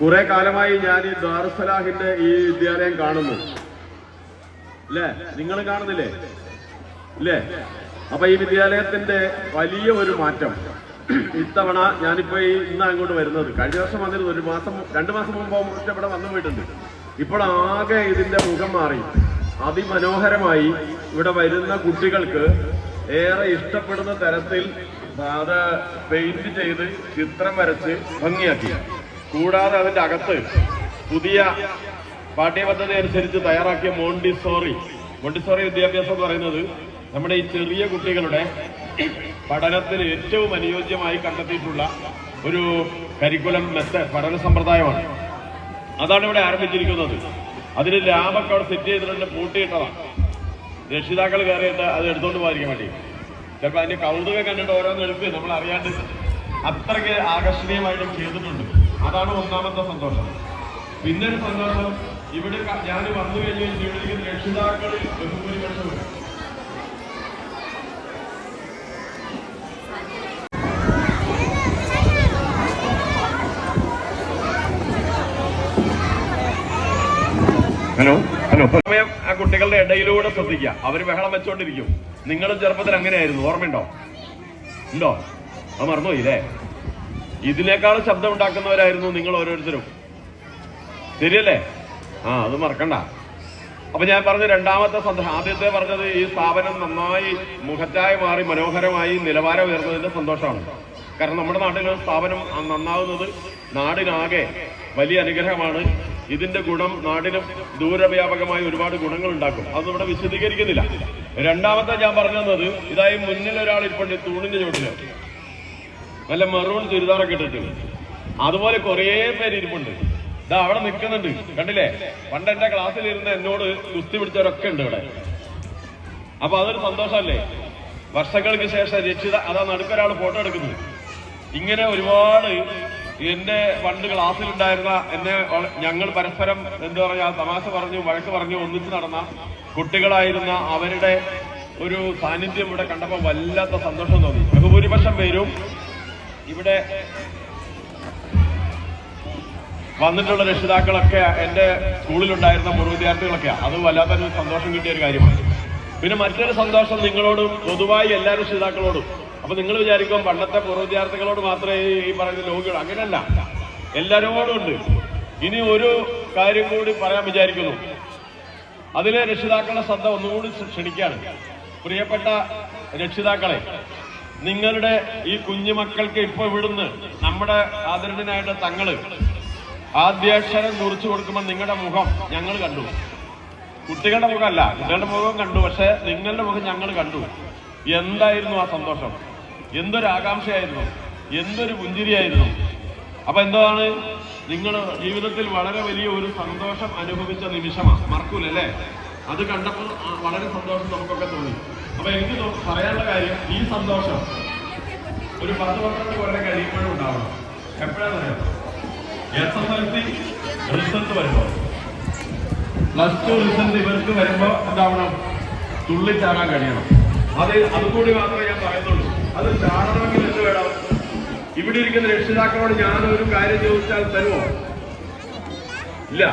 കുറെ കാലമായി ഞാൻ ഈ ദാറുസലാഹിന്റെ ഈ വിദ്യാലയം കാണുന്നു. അല്ലേ നിങ്ങൾ കാണുന്നില്ലേ? അല്ലേ അപ്പൊ ഈ വിദ്യാലയത്തിന്റെ വലിയ ഒരു മാറ്റം. ഇത്തവണ ഞാനിപ്പോ ഈ ഇന്ന് അങ്ങോട്ട് വരുന്നത്. കഴിഞ്ഞ വർഷം വന്നിരുന്നു. ഒരു മാസം രണ്ടു മാസം മുമ്പ് ഇവിടെ വന്നു പോയിട്ടുണ്ട്. ഇപ്പോൾ ആകെ ഇതിന്റെ മുഖം മാറി. അതിമനോഹരമായി ഇവിടെ വരുന്ന കുട്ടികൾക്ക് ഏറെ ഇഷ്ടപ്പെടുന്ന തരത്തിൽ അത് പെയിന്റ് ചെയ്ത് ചിത്രം വരച്ച് ഭംഗിയാക്കി. കൂടാതെ അതിന്റെ അകത്ത് പുതിയ പാഠ്യപദ്ധതി അനുസരിച്ച് തയ്യാറാക്കിയ മോണ്ടിസോറി. മോണ്ടിസോറി വിദ്യാഭ്യാസം എന്ന് പറയുന്നത് നമ്മുടെ ഈ ചെറിയ കുട്ടികളുടെ പഠനത്തിന് ഏറ്റവും അനുയോജ്യമായി കണ്ടെത്തിയിട്ടുള്ള ഒരു കരിക്കുലം മെത്തേഡ് പഠന സമ്പ്രദായമാണ്. അതാണ് ഇവിടെ ആരംഭിച്ചിരിക്കുന്നത്. അതിന് ലാബൊക്കെ അവിടെ സെറ്റ് ചെയ്തിട്ടുണ്ട് പൂട്ടിയിട്ടതാണ്. രക്ഷിതാക്കൾ കയറിയിട്ട് അത് എടുത്തോണ്ട് പോകാതിരിക്കാൻ വേണ്ടി. ചിലപ്പോൾ അതിന്റെ കൗതുകം കണ്ടിട്ട് ഓരോന്ന് എടുത്ത് നമ്മൾ അറിയാണ്ട് അത്രയ്ക്ക് ആകർഷണീയമായിട്ട് ചെയ്തിട്ടുണ്ട്. അതാണ് ഒന്നാമത്തെ സന്തോഷം. പിന്നെ ഒരു സന്തോഷം ഇവിടെ ഞാൻ വന്നു കഴിഞ്ഞാൽ ഇവിടെ രക്ഷിതാക്കളിൽ ബഹുഭൂരിപക്ഷം ഹലോ ഹലോ. സമയം ആ കുട്ടികളുടെ ഇടയിലൂടെ ശ്രദ്ധിക്കുക. അവർ ബഹളം വെച്ചോണ്ടിരിക്കും. നിങ്ങളും ചെറുപ്പത്തിൽ അങ്ങനെയായിരുന്നു. ഓർമ്മയുണ്ടോ? ഉണ്ടോ? അത് മറന്നുപോയില്ലേ? ഇതിനേക്കാളും ശബ്ദം ഉണ്ടാക്കുന്നവരായിരുന്നു നിങ്ങൾ ഓരോരുത്തരും. ശരിയല്ലേ? ആ അത് മറക്കണ്ട. അപ്പൊ ഞാൻ പറഞ്ഞ രണ്ടാമത്തെ സന്തോഷം ആദ്യത്തെ പറഞ്ഞത് ഈ സ്ഥാപനം നന്നായി മുഖച്ചായ മാറി മനോഹരമായി നിലവാരം ഉയർന്നതിന്റെ സന്തോഷമാണ്. കാരണം നമ്മുടെ നാട്ടിലെ സ്ഥാപനം നന്നാവുന്നത് നാടിനാകെ വലിയ അനുഗ്രഹമാണ്. ഇതിന്റെ ഗുണം നാടിനും ദൂരവ്യാപകമായി ഒരുപാട് ഗുണങ്ങൾ ഉണ്ടാക്കും. അത് ഇവിടെ വിശദീകരിക്കുന്നില്ല. രണ്ടാമത്തെ ഞാൻ പറഞ്ഞത് ഇതായി മുന്നിൽ ഒരാൾ ഇരിപ്പുണ്ട് തൂണിന്റെ ചുവട്ടിൽ നല്ല മെറൂൺ ചുരിദാറൊക്കെ ഇട്ടിട്ട്. അതുപോലെ കുറേ പേര് ഇരിപ്പുണ്ട്. ഇതാ അവിടെ നിൽക്കുന്നുണ്ട് കണ്ടില്ലേ? പണ്ട് എന്റെ ക്ലാസ്സിൽ ഇരുന്ന് എന്നോട് കുസ്തി പിടിച്ചവരൊക്കെ ഉണ്ട് ഇവിടെ. അപ്പൊ അതൊരു സന്തോഷമല്ലേ? വർഷങ്ങൾക്ക് ശേഷം രക്ഷിത അതാ നടുക്കൊരാൾ ഫോട്ടോ എടുക്കുന്നത്. ഇങ്ങനെ ഒരുപാട് എന്റെ പണ്ട് ക്ലാസ്സിൽ ഉണ്ടായിരുന്ന എന്നെ ഞങ്ങൾ പരസ്പരം എന്താ പറയാ തമാശ പറഞ്ഞു വഴക്ക് പറഞ്ഞു ഒന്നിച്ച് നടന്ന കുട്ടികളായിരുന്ന അവരുടെ ഒരു സാന്നിധ്യം ഇവിടെ കണ്ടപ്പോൾ വല്ലാത്ത സന്തോഷം തോന്നി. ബഹുഭൂരിപക്ഷം പേരും ഇവിടെ വന്നിട്ടുള്ള രക്ഷിതാക്കളൊക്കെ എന്റെ സ്കൂളിലുണ്ടായിരുന്ന പൂർവ വിദ്യാർത്ഥികളൊക്കെയാണ് അത് വല്ലാത്തൊരു സന്തോഷം കിട്ടിയ ഒരു കാര്യമാണ്. പിന്നെ മറ്റൊരു സന്തോഷം നിങ്ങളോടും പൊതുവായി എല്ലാ രക്ഷിതാക്കളോടും. അപ്പൊ നിങ്ങൾ വിചാരിക്കും പണ്ടത്തെ പൂർവ വിദ്യാർത്ഥികളോട് മാത്രമേ ഈ പറയുന്ന ലോകികൾ അങ്ങനെയല്ല. എല്ലാവരോടും ഉണ്ട്. ഇനി ഒരു കാര്യം കൂടി പറയാൻ വിചാരിക്കുന്നു. അതിലെ രക്ഷിതാക്കളുടെ ശ്രദ്ധ ഒന്നുകൂടി ക്ഷണിക്കുകയാണ്. പ്രിയപ്പെട്ട രക്ഷിതാക്കളെ നിങ്ങളുടെ ഈ കുഞ്ഞുമക്കൾക്ക് ഇപ്പൊ ഇവിടുന്ന് നമ്മുടെ ആദരണീയനായിട്ട് തങ്ങൾ ആദ്യാക്ഷരം കുറിച്ചു കൊടുക്കുമ്പോൾ നിങ്ങളുടെ മുഖം ഞങ്ങൾ കണ്ടു. കുട്ടികളുടെ മുഖമല്ല കുട്ടികളുടെ മുഖം കണ്ടു പക്ഷെ നിങ്ങളുടെ മുഖം ഞങ്ങൾ കണ്ടു. എന്തായിരുന്നു ആ സന്തോഷം? എന്തൊരു ആകാംക്ഷയായിരുന്നു? എന്തൊരു പുഞ്ചിരിയായിരുന്നു? അപ്പൊ എന്താണ്? നിങ്ങൾ ജീവിതത്തിൽ വളരെ വലിയ ഒരു സന്തോഷം അനുഭവിച്ച നിമിഷമാണ്. മറക്കൂലല്ലേ? അത് കണ്ടപ്പോൾ വളരെ സന്തോഷം നമുക്കൊക്കെ തോന്നി. അപ്പൊ എനിക്ക് പറയാനുള്ള കാര്യം ഈ സന്തോഷം ഒരു പത്ത് പന്ത്രണ്ട് കൊല്ലം കഴിയുമ്പോഴും ഉണ്ടാവണം. സി റിസൾട്ട് വരുമ്പോൾ ഇവർക്ക് വരുമ്പോ എന്താവണം? തുള്ളിച്ചാടാൻ കഴിയണം. അത് അതുകൂടി മാത്രമേ ഞാൻ പറയുന്നുള്ളൂ. അത് ചാടണമെങ്കിൽ എന്ത് വേണം? ഇവിടെ ഇരിക്കുന്ന രക്ഷിതാക്കളോട് ഞാൻ ഒരു കാര്യം ചോദിച്ചാൽ തരുമോ? ഇല്ല.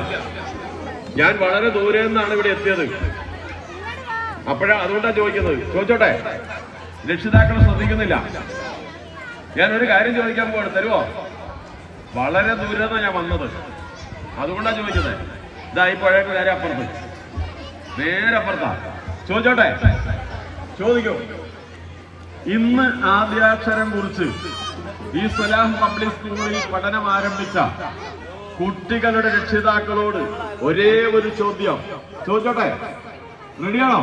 ഞാൻ വളരെ ദൂരെ നിന്നാണ് ഇവിടെ എത്തിയത്. അപ്പോഴാ അതുകൊണ്ടാണ് ചോദിക്കുന്നത്. ചോദിച്ചോട്ടെ? രക്ഷിതാക്കൾ ശ്രദ്ധിക്കുന്നില്ല. ഞാൻ ഒരു കാര്യം ചോദിക്കാൻ പോകണം തരുമോ വളരെ ദൂരെ ഞാൻ വന്നത്. അതുകൊണ്ടാണ് ചോദിച്ചത്. ഇതാ ഈ പുഴയ്ക്ക് നേരെ അപ്പുറത്ത്. നേരെ അപ്പുറത്താ ചോദിച്ചോട്ടെ? ചോദിക്കൂ. ഇന്ന് ആദ്യാക്ഷരം കുറിച്ച് ഈ സലാഹ് പബ്ലിക് സ്കൂളിൽ പഠനം ആരംഭിച്ച കുട്ടികളുടെ രക്ഷിതാക്കളോട് ഒരേ ഒരു ചോദ്യം. ചോദിച്ചോട്ടെ? റെഡിയാണോ?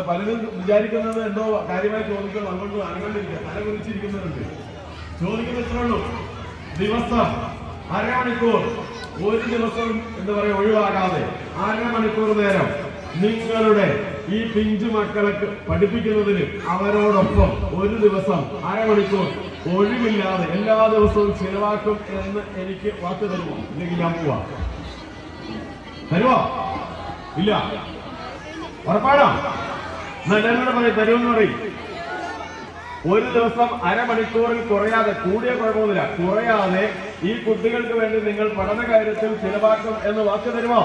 പലരും വിചാരിക്കുന്നത് എന്തോ കാര്യമായി ചോദിക്കണം അങ്ങോട്ട് അനുകൊണ്ടിരിക്കുക തല കുറിച്ചിരിക്കുന്നവരുണ്ട് ചോദിക്കുന്ന ഇത്രേ ഉള്ളൂ. ദിവസം അരമണിക്കൂർ ഒരു ദിവസം എന്താ പറയുക ഒഴിവാകാതെ അരമണിക്കൂർ നേരം നിങ്ങളുടെ ഈ പിഞ്ചു മക്കളെ പഠിപ്പിക്കുന്നതിന് അവരോടൊപ്പം ഒരു ദിവസം അരമണിക്കൂർ ഒഴിവില്ലാതെ എല്ലാ ദിവസവും ചിലവാക്കും എന്ന് എനിക്ക് വാക്ക് തരുമോ? ഇല്ലെങ്കിൽ ഞാൻ പോവാ. തരുമോ ഇല്ല. ഉറപ്പാണോ? എല്ലാവരും പറയും തരുമെന്ന് പറയും. ഒരു ദിവസം അരമണിക്കൂറിൽ കുറയാതെ കൂടിയ കുഴപ്പമൊന്നുമില്ല. കുറയാതെ ഈ കുട്ടികൾക്ക് വേണ്ടി നിങ്ങൾ പഠന കാര്യത്തിൽ ചിലവാക്കും എന്ന് വാക്ക് തരുമോ?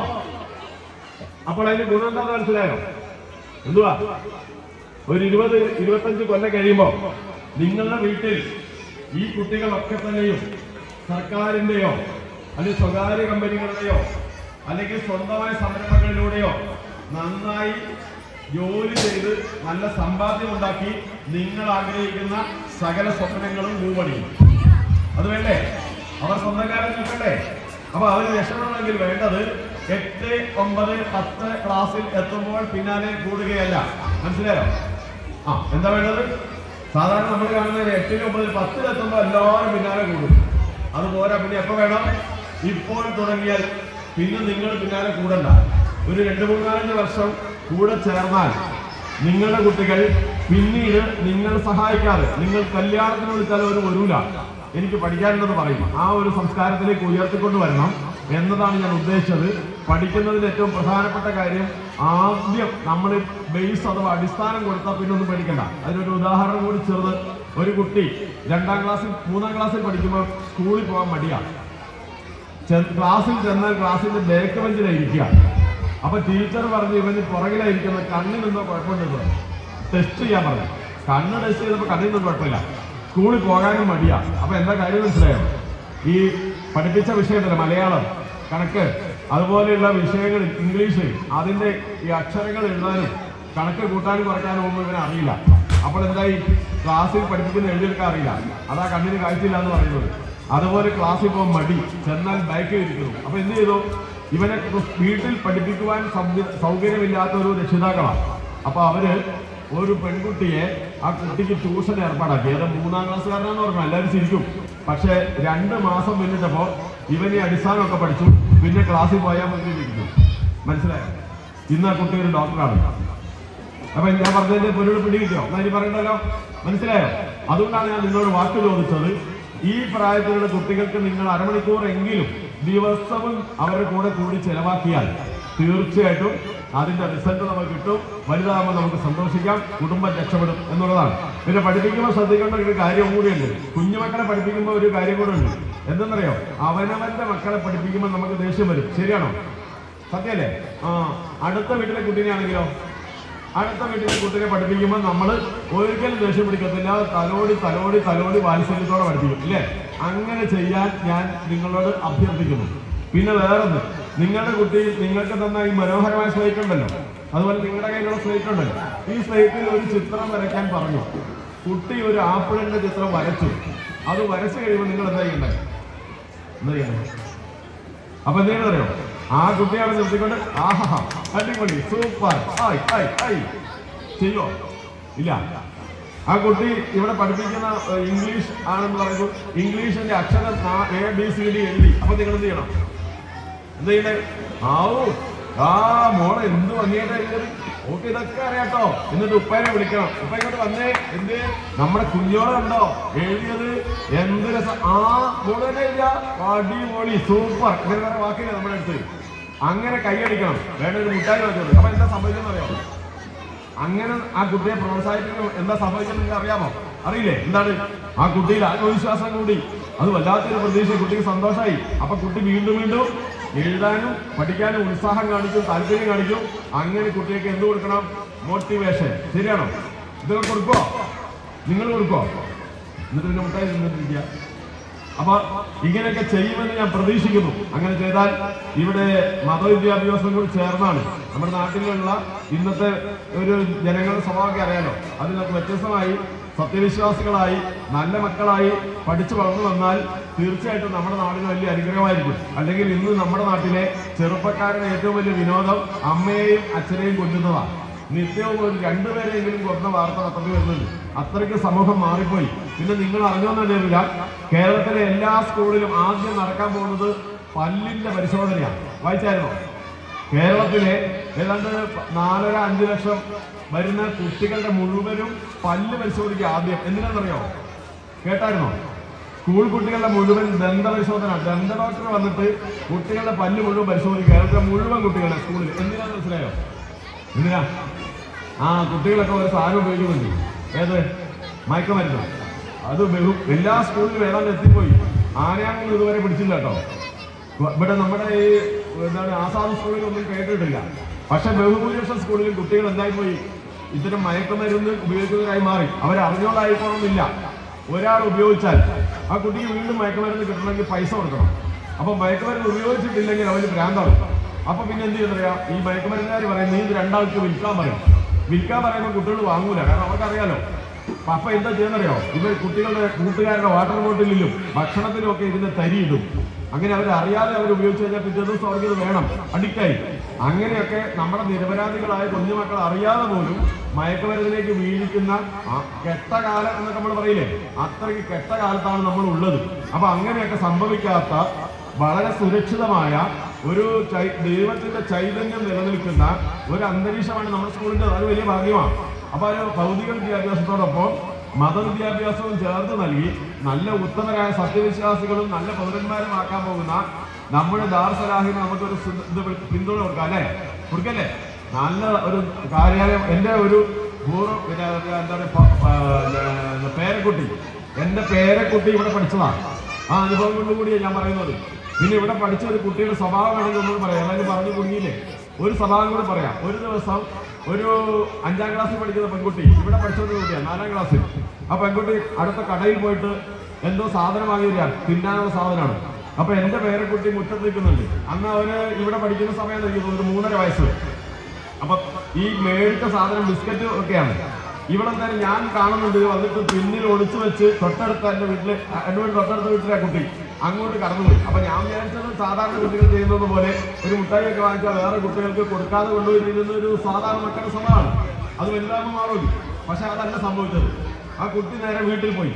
അപ്പോൾ അതിന് ഗുണം മനസ്സിലായോ? എന്തുവാ? ഒരു ഇരുപത് ഇരുപത്തഞ്ച് കൊല്ലം കഴിയുമ്പോൾ നിങ്ങളുടെ വീട്ടിൽ ഈ കുട്ടികളൊക്കെ തന്നെയും സർക്കാരിന്റെയോ അല്ലെങ്കിൽ സ്വകാര്യ കമ്പനികളുടെയോ അല്ലെങ്കിൽ സ്വന്തമായ സംരംഭങ്ങളിലൂടെയോ നന്നായി ജോലി ചെയ്ത് നല്ല സമ്പാദ്യം ഉണ്ടാക്കി നിങ്ങൾ ആഗ്രഹിക്കുന്ന സകല സ്വപ്നങ്ങളും മൂവണിയും അത് വേണ്ടേ? അവർ സ്വന്തക്കാരൻ നിൽക്കട്ടെ അപ്പൊ അവർ രക്ഷപ്പെടണമെങ്കിൽ വേണ്ടത് എട്ട് ഒമ്പത് പത്ത് ക്ലാസ്സിൽ എത്തുമ്പോൾ പിന്നാലെ കൂടുകയല്ല. മനസ്സിലായോ? ആ എന്താ വേണ്ടത്? സാധാരണ നമ്മൾ കാണുന്നത് എട്ടിന് ഒമ്പതിൽ പത്തിൽ എത്തുമ്പോൾ എല്ലാവരും പിന്നാലെ കൂടും. അതുപോലെ പിന്നെ എപ്പോ വേണം? ഇപ്പോൾ തുടങ്ങിയാൽ പിന്നെ നിങ്ങൾ പിന്നാലെ കൂടണ്ട. ഒരു രണ്ട് മൂന്നാലഞ്ച് വർഷം കൂടെ ചേർന്നാൽ നിങ്ങളുടെ കുട്ടികൾ പിന്നീട് നിങ്ങൾ സഹായിക്കാതെ നിങ്ങൾ കല്യാണത്തിന് വിളിച്ചാൽ ഒരു വരൂല. എനിക്ക് പഠിക്കാനുള്ളത് പറയും. ആ ഒരു സംസ്കാരത്തിലേക്ക് ഉയർത്തിക്കൊണ്ടു വരണം എന്നതാണ് ഞാൻ ഉദ്ദേശിച്ചത്. പഠിക്കുന്നതിൽ ഏറ്റവും പ്രധാനപ്പെട്ട കാര്യം ആദ്യം നമ്മൾ ബേസ് അഥവാ അടിസ്ഥാനം കൊടുത്താൽ പിന്നെ ഒന്നും പഠിക്കണ്ട അതിനൊരു ഉദാഹരണം കൂടി ചെറുത്. ഒരു കുട്ടി രണ്ടാം ക്ലാസ്സിൽ മൂന്നാം ക്ലാസ്സിൽ പഠിക്കുമ്പോൾ സ്കൂളിൽ പോകാൻ മടിയാണ് ക്ലാസ്സിൽ ചെന്നാൽ ക്ലാസ്സിന്റെ ബാക്ക് ബെഞ്ചിലായിരിക്കുക അപ്പൊ ടീച്ചർ പറഞ്ഞു ഇവന് പുറകിലായിരിക്കുന്ന കണ്ണിൽ നിന്നോ കുഴപ്പമുണ്ടെന്ന് ടെസ്റ്റ് ചെയ്യാൻ പറഞ്ഞു. കണ്ണ് ടെസ്റ്റ് ചെയ്തപ്പോൾ കണ്ണിൽ നിന്നും കുഴപ്പമില്ല. സ്കൂളിൽ പോകാനും മടിയാ. അപ്പൊ എന്താ കാര്യം മനസ്സിലായോ? ഈ പഠിപ്പിച്ച വിഷയത്തിൽ മലയാളം കണക്ക്. അതുപോലെയുള്ള വിഷയങ്ങൾ ഇംഗ്ലീഷ് അതിന്റെ ഈ അക്ഷരങ്ങൾ എഴുതാനും കണക്ക് കൂട്ടാനും കുറയ്ക്കാനും ഒന്നും ഇവനെ അറിയില്ല. അപ്പോൾ എന്തായി? ക്ലാസ്സിൽ പഠിപ്പിക്കുന്ന എഴുതിയെടുക്കാൻ അറിയില്ല. അതാ കണ്ണിന് കാഴ്ചയില്ല എന്ന് പറയുന്നത്. അതുപോലെ ക്ലാസ്സിൽ പോകാൻ മടി. ചെന്നാൽ ബാക്കിൽ ഇരിക്കുന്നു. അപ്പൊ എന്ത് ചെയ്തു? ഇവനെ വീട്ടിൽ പഠിപ്പിക്കുവാൻ സൗകര്യമില്ലാത്ത ഒരു രക്ഷിതാക്കളാണ്. അപ്പൊ അവർ ഒരു പെൺകുട്ടിയെ ആ കുട്ടിക്ക് ട്യൂഷൻ ഏർപ്പാടാക്കി. അത് മൂന്നാം ക്ലാസ്സുകാരനാന്ന് പറഞ്ഞു എല്ലാവരും ചിരിക്കും. പക്ഷെ രണ്ട് മാസം പിന്നിട്ടപ്പോ ഇവനെ അടിസ്ഥാനമൊക്കെ പഠിച്ചു പിന്നെ ക്ലാസ്സിൽ പോയാൽ മതി ഇരിക്കുന്നു. മനസ്സിലായോ? ഇന്ന് ആ കുട്ടി ഒരു ഡോക്ടറാണ്. അപ്പൊ ഞാൻ പറഞ്ഞതിന്റെ പൊരുൾ പിടികിട്ടോ എന്നാ ഇനി പറയണ്ടല്ലോ? മനസ്സിലായോ? അതുകൊണ്ടാണ് ഞാൻ നിങ്ങളോട് വാക്ക് ചോദിച്ചത്. ഈ പ്രായത്തിലുള്ള കുട്ടികൾക്ക് നിങ്ങൾ അരമണിക്കൂർ എങ്കിലും ദിവസവും അവരുടെ കൂടെ കൂടി ചെലവാക്കിയാൽ തീർച്ചയായിട്ടും അതിന്റെ റിസൾട്ട് നമുക്ക് കിട്ടും. വലുതാകുമ്പോൾ നമുക്ക് സന്തോഷിക്കാം. കുടുംബം രക്ഷപ്പെടും എന്നുള്ളതാണ്. പിന്നെ പഠിപ്പിക്കുമ്പോൾ ശ്രദ്ധിക്കേണ്ട ഒരു കാര്യം കൂടിയുണ്ട്. കുഞ്ഞുമക്കളെ പഠിപ്പിക്കുമ്പോൾ ഒരു കാര്യം കൂടെ ഉണ്ട്. എന്തെന്നറിയോ? അവനവന്റെ മക്കളെ പഠിപ്പിക്കുമ്പോൾ നമുക്ക് ദേഷ്യം വരും. ശരിയാണോ? സത്യല്ലേ ആ അടുത്ത വീട്ടിലെ കുട്ടീനെയാണെങ്കിലോ അടുത്ത വീട്ടിലെ കുട്ടിനെ പഠിപ്പിക്കുമ്പോൾ നമ്മൾ ഒരിക്കലും ദേഷ്യം പിടിക്കത്തില്ല. തലോടി തലോടി തലോടി വാത്സല്യത്തോടെ പഠിപ്പിക്കും. ഇല്ലേ? അങ്ങനെ ചെയ്യാൻ ഞാൻ നിങ്ങളോട് അഭ്യർത്ഥിക്കുന്നു. പിന്നെ വേറൊന്ന് നിങ്ങളുടെ കുട്ടി നിങ്ങൾക്ക് തന്ന ഈ മനോഹരമായ സ്ലേറ്റ് ഉണ്ടല്ലോ. അതുപോലെ നിങ്ങളുടെ കയ്യിലുള്ള സ്ലേറ്റ് ഉണ്ടല്ലോ. ഈ സ്ലേറ്റിൽ ഒരു ചിത്രം വരയ്ക്കാൻ പറഞ്ഞു. കുട്ടി ഒരു ആപ്പിളിന്റെ ചിത്രം വരച്ചു. അത് വരച്ചു കഴിയുമ്പോൾ നിങ്ങൾ എന്താ ചെയ്യണ്ടേ? എന്താ അപ്പൊ എന്തെങ്കിലും അറിയോ? ആ കുട്ടിയാണ് നിർത്തിക്കൊണ്ട് ആഹാ അടിപൊളി സൂപ്പർ ചെയ്യോ? ഇല്ല. ആ കുട്ടി ഇവിടെ പഠിപ്പിക്കുന്ന ഇംഗ്ലീഷ് ആണെന്ന് പറയുമ്പോൾ ഇംഗ്ലീഷിന്റെ അക്ഷരം എ ബി സി ഡി എഴുതി അപ്പൊ നിങ്ങൾ എന്ത് ചെയ്യണം? എന്ത് ചെയ്യണേ ആവൂ ആ മോളെ എന്ത് ഭംഗിയായിട്ട് ഓക്കെ ഇതൊക്കെ അറിയാട്ടോ. എന്നിട്ട് ഉപ്പേനെ വിളിക്കണം. ഉപ്പ ഇങ്ങോട്ട് വന്നേ. എന്ത്? നമ്മുടെ കുഞ്ഞോളെ കണ്ടോ? എഴുതിയത് എന്ത് രസം ആ മോൾ തന്നെ അടിപൊളി സൂപ്പർ. ഇങ്ങനെ വേറെ വാക്കില്ല നമ്മുടെ അടുത്ത്. അങ്ങനെ കൈയടിക്കണം. വേണ്ട ഒരു മുട്ടായി വാങ്ങിച്ചോളൂ. അപ്പൊ എന്താ സംഭവിക്കുന്നത് അറിയാമോ? അങ്ങനെ ആ കുട്ടിയെ പ്രോത്സാഹിപ്പിക്കണം എന്താ നിങ്ങൾക്ക് അറിയാമോ? അറിയില്ലേ? എന്താണ്? ആ കുട്ടിയിൽ ആത്മവിശ്വാസം കൂടി. അത് വല്ലാത്തൊരു പ്രതീക്ഷ. കുട്ടിക്ക് സന്തോഷമായി അപ്പൊ കുട്ടി വീണ്ടും വീണ്ടും എഴുതാനും പഠിക്കാനും ഉത്സാഹം കാണിക്കും താല്പര്യം കാണിക്കും. അങ്ങനെ കുട്ടികൾക്ക് എന്ത് കൊടുക്കണം? മോട്ടിവേഷൻ ശരിയാണോ? ഇതൊക്കെ കൊടുക്കോ നിങ്ങൾ കൊടുക്കോ എന്നിട്ട് പിന്നെ നിന്നിട്ടിരിക്കുക അപ്പൊ ഇങ്ങനെയൊക്കെ ചെയ്യുമെന്ന് ഞാൻ പ്രതീക്ഷിക്കുന്നു. അങ്ങനെ ചെയ്താൽ ഇവിടെ മതവിദ്യാഭ്യാസം കൂടി ചേർന്നാണ്. നമ്മുടെ നാട്ടിലുള്ള ഇന്നത്തെ ഒരു ജനങ്ങളുടെ സ്വഭാവമൊക്കെ അറിയാലോ? അതിനൊക്കെ വ്യത്യസ്തമായി സത്യവിശ്വാസികളായി നല്ല മക്കളായി പഠിച്ചു വളർന്നു വന്നാൽ തീർച്ചയായിട്ടും നമ്മുടെ നാടിന് വലിയ അനുഗ്രഹമായിരിക്കും. അല്ലെങ്കിൽ ഇന്ന് നമ്മുടെ നാട്ടിലെ ചെറുപ്പക്കാരുടെ ഏറ്റവും വലിയ വിനോദം അമ്മയെയും അച്ഛനെയും കൊല്ലുന്നതാണ്. നിത്യവും ഒരു രണ്ടുപേരെങ്കിലും കൊന്ന വാർത്ത പത്രത്തിൽ വരുന്നുണ്ട്. അത്രയ്ക്ക് സമൂഹം മാറിപ്പോയി. പിന്നെ നിങ്ങൾ അറിഞ്ഞോന്നറിയില്ല കേരളത്തിലെ എല്ലാ സ്കൂളിലും ആദ്യം നടക്കാൻ പോകുന്നത് പല്ലിന്റെ പരിശോധനയാണ്. വായിച്ചായിരുന്നോ? കേരളത്തിലെ ഏതാണ്ട് നാലര അഞ്ചു ലക്ഷം വരുന്ന കുട്ടികളുടെ മുഴുവനും പല്ല് പരിശോധിക്കുക ആദ്യം. എന്തിനാണെന്നറിയോ? കേട്ടായിരുന്നോ? സ്കൂൾ കുട്ടികളുടെ മുഴുവൻ ദന്ത പരിശോധന ദന്ത ഡോക്ടർ വന്നിട്ട് കുട്ടികളുടെ പല്ല് മുഴുവൻ പരിശോധിക്കുക. കേരളത്തിലെ മുഴുവൻ കുട്ടികളുടെ സ്കൂളിൽ. എന്തിനാണെന്ന് മനസ്സിലായോ? എന്തിനാ? ആ കുട്ടികളൊക്കെ ഒരു സാധനം ഉപയോഗിക്കുന്നുണ്ട്. ഏത്? മയക്കമരുന്ന്. അത് ബഹു- എല്ലാ സ്കൂളിലും ഏതാണ്ട് എത്തിപ്പോയി. ആനയാണെങ്കിൽ ഇതുവരെ പിടിച്ചില്ല കേട്ടോ. ഇവിടെ നമ്മുടെ ഈ എന്താണ് ആസാദ് സ്കൂളിലൊന്നും കേട്ടിട്ടില്ല. പക്ഷെ ബഹുഭൂരിപക്ഷം സ്കൂളിലും കുട്ടികൾ എന്തായി പോയി ഇത്തരം മയക്കുമരുന്ന് ഉപയോഗിക്കുന്നതായി മാറി. അവർ അറിഞ്ഞോളായിക്കോണമെന്നില്ല ഒരാൾ ഉപയോഗിച്ചാൽ ആ കുട്ടിക്ക് വീണ്ടും മയക്കുമരുന്ന് കിട്ടണമെങ്കിൽ പൈസ കൊടുക്കണം. അപ്പൊ മയക്കുമരുന്ന് ഉപയോഗിച്ചിട്ടില്ലെങ്കിൽ അവന് ഭ്രാന്താണ്. അപ്പൊ പിന്നെ എന്ത് ചെയ്യുന്നറിയാം? ഈ മയക്കുമരുന്നുകാർ പറയും നീ ഇത് രണ്ടാൾക്ക് വിൽക്കാൻ പറയും. വിൽക്കാൻ പറയുമ്പോൾ കുട്ടികൾ വാങ്ങൂല. കാരണം അവർക്കറിയാലോ അപ്പൊ എന്താ ചെയ്യുന്നറിയോ? ഇവർ കുട്ടികളുടെ കൂട്ടുകാരുടെ വാട്ടർ ബോട്ടിലും ഭക്ഷണത്തിലും ഒക്കെ ഇതിന്റെ തരിയിടും അങ്ങനെ അവർ അറിയാതെ അവർ ഉപയോഗിച്ച് കഴിഞ്ഞാൽ പിറ്റേ ദിവസം അവർക്ക് ഇത് വേണം. അഡിക്റ്റായി അങ്ങനെയൊക്കെ നമ്മുടെ നിരപരാധികളായ കുഞ്ഞുമക്കൾ അറിയാതെ പോലും മയക്കുമരുന്നിലേക്ക് വീഴിക്കുന്ന കെട്ടകാലം കെട്ട കാലം എന്നൊക്കെ നമ്മൾ പറയില്ലേ? അത്രയ്ക്ക് കെട്ട കാലത്താണ് നമ്മൾ ഉള്ളത് അപ്പൊ അങ്ങനെയൊക്കെ സംഭവിക്കാത്ത വളരെ സുരക്ഷിതമായ ഒരു ദൈവത്തിന്റെ ചൈതന്യം നിലനിൽക്കുന്ന ഒരു അന്തരീക്ഷമാണ് നമ്മുടെ സ്കൂളിന്റെ അത് വലിയ ഭാഗ്യമാണ്. അപ്പൊ ഒരു ഭൗതിക വിദ്യാഭ്യാസത്തോടൊപ്പം മതവിദ്യാഭ്യാസവും ചേർത്ത് നൽകി നല്ല ഉത്തമരായ സത്യവിശ്വാസികളും നല്ല പൗരന്മാരും ആക്കാൻ പോകുന്ന നമ്മുടെ ദാർസലാഹിന് നമുക്കൊരു പിന്തുണ കൊടുക്കാം അല്ലേ? കൊടുക്കല്ലേ? നല്ല ഒരു കാര്യാലയം എന്റെ ഒരു പൂർവ എന്താ പറയുക പേരക്കുട്ടി. എന്റെ പേരക്കുട്ടി ഇവിടെ പഠിച്ചതാണ്. ആ അനുഭവം ഞാൻ പറയുന്നത്. പിന്നെ ഇവിടെ പഠിച്ച ഒരു കുട്ടിയുടെ സ്വഭാവം വേണമെങ്കിൽ ഒന്നും പറയാം. അതായത് പറഞ്ഞു കുടുങ്ങിയില്ലേ? ഒരു സ്വഭാവം കൂടെ പറയാം. ഒരു ദിവസം ഒരു അഞ്ചാം ക്ലാസ്സിൽ പഠിക്കുന്ന പെൺകുട്ടി ഇവിടെ പഠിച്ച ഒരു കുട്ടിയാണ് നാലാം ക്ലാസ്സിൽ ആ പെൺകുട്ടി അടുത്ത കടയിൽ പോയിട്ട് എന്തോ സാധനം വാങ്ങി വരിക തിന്നാനുള്ള സാധനമാണ്. അപ്പൊ എന്റെ പേരക്കുട്ടി മുറ്റത്ത് നിൽക്കുന്നുണ്ട്. അന്ന് അവന് ഇവിടെ പഠിക്കുന്ന സമയം എനിക്ക് ഒരു മൂന്നര വയസ്സ്. അപ്പൊ ഈ മേടിച്ച സാധനം ബിസ്ക്കറ്റ് ഒക്കെയാണ്. ഇവിടെ എന്തായാലും ഞാൻ കാണുന്നുണ്ട്. വന്നിട്ട് പിന്നിൽ ഒളിച്ചു വെച്ച് തൊട്ടടുത്ത എന്റെ വീട്ടിൽ എന്റെ വീട്ടിൽ തൊട്ടടുത്ത വീട്ടിലെ കുട്ടി. അങ്ങോട്ട് കടന്നുപോയി. അപ്പൊ ഞാൻ വിചാരിച്ചത് സാധാരണ കുട്ടികൾ ചെയ്യുന്നത് പോലെ ഒരു മുട്ടായി ഒക്കെ വാങ്ങിച്ചാൽ വേറെ കുട്ടികൾക്ക് കൊടുക്കാതെ കൊണ്ടുപോയി ചെയ്യുന്ന ഒരു സാധാരണ മക്കളുടെ സ്വഭാവമാണ് അത് വലുതാകുമ്പോൾ മാറും. പക്ഷെ അതല്ല സംഭവിച്ചത്. ആ കുട്ടി നേരെ വീട്ടിൽ പോയി.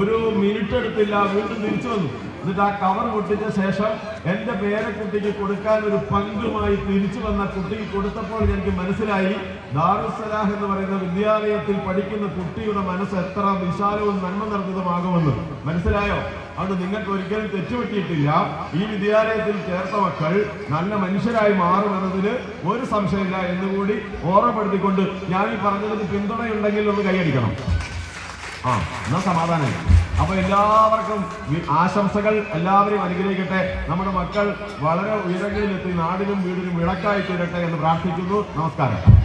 ഒരു മിനിറ്റ് എടുത്തില്ല വീണ്ടും തിരിച്ചു വന്നു. എന്നിട്ട് ആ കവർ പൊട്ടിച്ച ശേഷം എന്റെ പേരക്കുട്ടിക്ക് കൊടുക്കാൻ ഒരു പങ്കുമായി തിരിച്ചു വന്ന കുട്ടിക്ക് കൊടുത്തപ്പോൾ എനിക്ക് മനസ്സിലായി. ദാറുസലാഹ് എന്ന് പറയുന്ന വിദ്യാലയത്തിൽ പഠിക്കുന്ന കുട്ടിയുടെ മനസ്സ് എത്ര വിശാലവും നന്മ നിറഞ്ഞതുമാകുമെന്ന്. മനസ്സിലായോ? അതുകൊണ്ട് നിങ്ങൾക്ക് ഒരിക്കലും തെറ്റുപറ്റിയിട്ടില്ല. ഈ വിദ്യാലയത്തിൽ ചേർത്ത മക്കൾ നല്ല മനുഷ്യരായി മാറുമെന്നതിന് ഒരു സംശയമില്ല എന്നുകൂടി ഓർമ്മപ്പെടുത്തിക്കൊണ്ട് ഞാൻ ഈ പറഞ്ഞതിന് പിന്തുണയുണ്ടെങ്കിൽ ഒന്ന് കൈയടിക്കണം. ആ എന്നാ സമാധാനം. അപ്പൊ എല്ലാവർക്കും ആശംസകൾ എല്ലാവരെയും അനുഗ്രഹിക്കട്ടെ. നമ്മുടെ മക്കൾ വളരെ ഉയരങ്ങളിലെത്തി നാടിനും വീടിനും വിളക്കായി തീരട്ടെ എന്ന് പ്രാർത്ഥിക്കുന്നു. നമസ്കാരം.